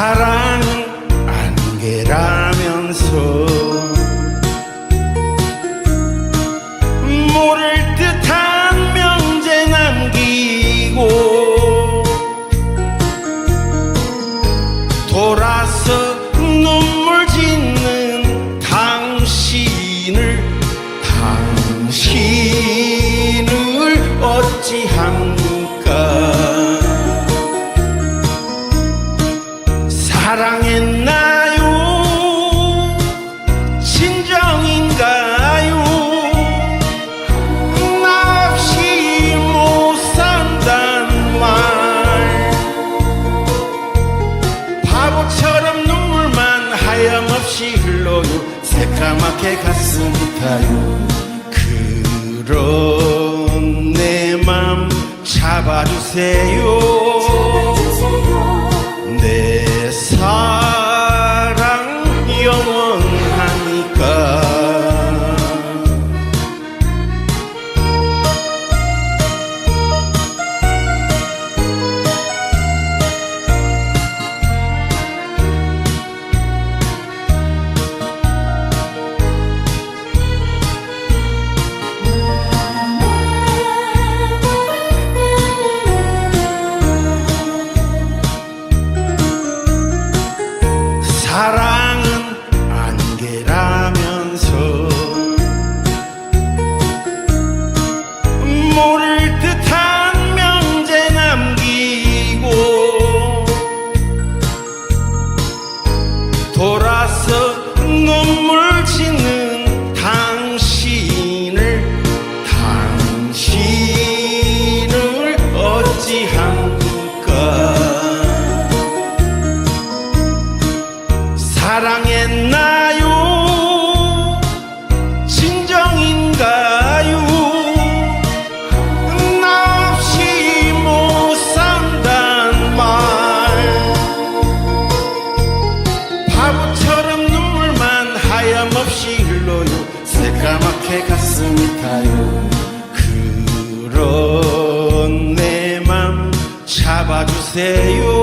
사랑 안개라. 하염없이 흘러요. 새까맣게 가슴 타요. 그런 내 맘 잡아주세요 사랑은 안개라면서 모를 듯한 명제 남기고 돌아서 눈물 짓는 당신을 당신을 어찌합 바보처럼 눈물만 하염없이 흘러요. 새까맣게 가슴이 타요. 그런 내 맘 잡아주세요